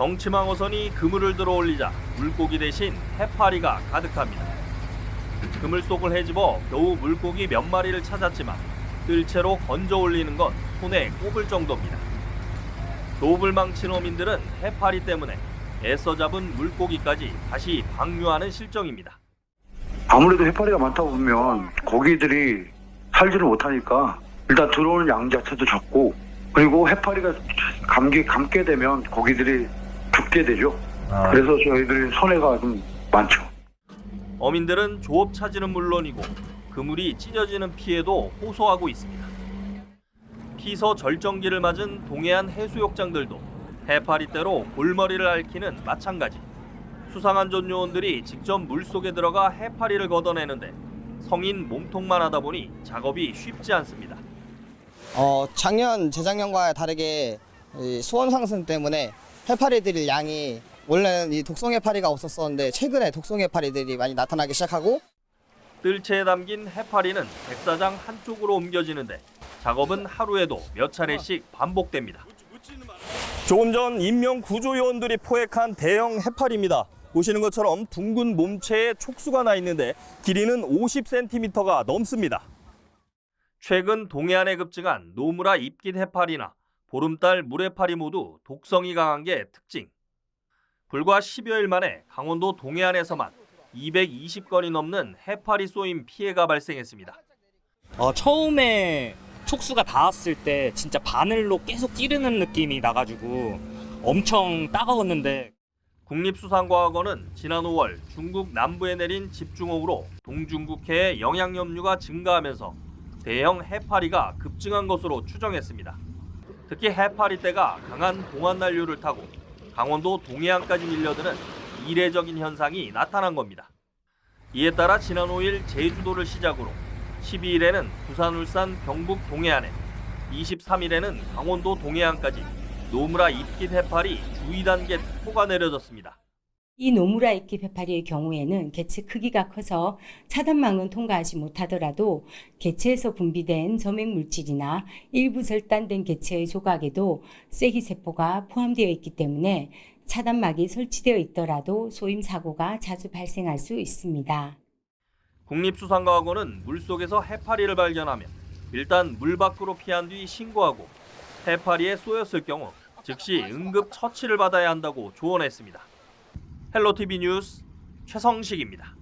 정치망 어선이 그물을 들어 올리자 물고기 대신 해파리가 가득합니다. 그물 속을 헤집어 겨우 물고기 몇 마리를 찾았지만 뜰채로 건져 올리는 건 손에 꼽을 정도입니다. 도불망친 어민들은 해파리 때문에 애써 잡은 물고기까지 다시 방류하는 실정입니다. 아무래도 해파리가 많다 보면 고기들이 살지를 못하니까 일단 들어오는 양 자체도 적고 그리고 해파리가 감기 감게 되면 고기들이 죽게 되죠. 그래서 저희들이 손해가 좀 많죠. 어민들은 조업 차지는 물론이고 그물이 찢어지는 피해도 호소하고 있습니다. 피서 절정기를 맞은 동해안 해수욕장들도 해파리떼로 골머리를 앓기는 마찬가지. 수상안전 요원들이 직접 물속에 들어가 해파리를 걷어내는데 성인 몸통만 하다 보니 작업이 쉽지 않습니다. 어, 작년, 재작년과 다르게 이 수온 상승 때문에 해파리들 양이 원래는 이 독성 해파리가 없었었는데 최근에 독성 해파리들이 많이 나타나기 시작하고 뜰채에 담긴 해파리는 백사장 한쪽으로 옮겨지는데 작업은 하루에도 몇 차례씩 반복됩니다. 조금 전 인명 구조 요원들이 포획한 대형 해파리입니다. 보시는 것처럼 둥근 몸체에 촉수가 나 있는데 길이는 50cm가 넘습니다. 최근 동해안에 급증한 노무라 입깃 해파리나 보름달 물해파리 모두 독성이 강한 게 특징. 불과 10여일 만에 강원도 동해안에서만 220건이 넘는 해파리 쏘임 피해가 발생했습니다. 어, 처음에 촉수가 닿았을 때 진짜 바늘로 계속 찌르는 느낌이 나가지고 엄청 따가웠는데 국립수산과학원은 지난 5월 중국 남부에 내린 집중호우로 동중국해의 영양염류가 증가하면서 대형 해파리가 급증한 것으로 추정했습니다. 특히 해파리떼가 강한 동안난류를 타고 강원도 동해안까지 밀려드는 이례적인 현상이 나타난 겁니다. 이에 따라 지난 5일 제주도를 시작으로 12일에는 부산, 울산, 경북 동해안에 23일에는 강원도 동해안까지 노무라 입깃 해파리 주의 단계 특보가 내려졌습니다. 이 노무라 입기 해파리의 경우에는 개체 크기가 커서 차단망은 통과하지 못하더라도 개체에서 분비된 점액 물질이나 일부 절단된 개체의 조각에도 쐐기 세포가 포함되어 있기 때문에 차단막이 설치되어 있더라도 소임 사고가 자주 발생할 수 있습니다. 국립수산과학원은 물속에서 해파리를 발견하면 일단 물 밖으로 피한 뒤 신고하고 해파리에 쏘였을 경우 즉시 응급 처치를 받아야 한다고 조언했습니다. 헬로티비 뉴스 최성식입니다.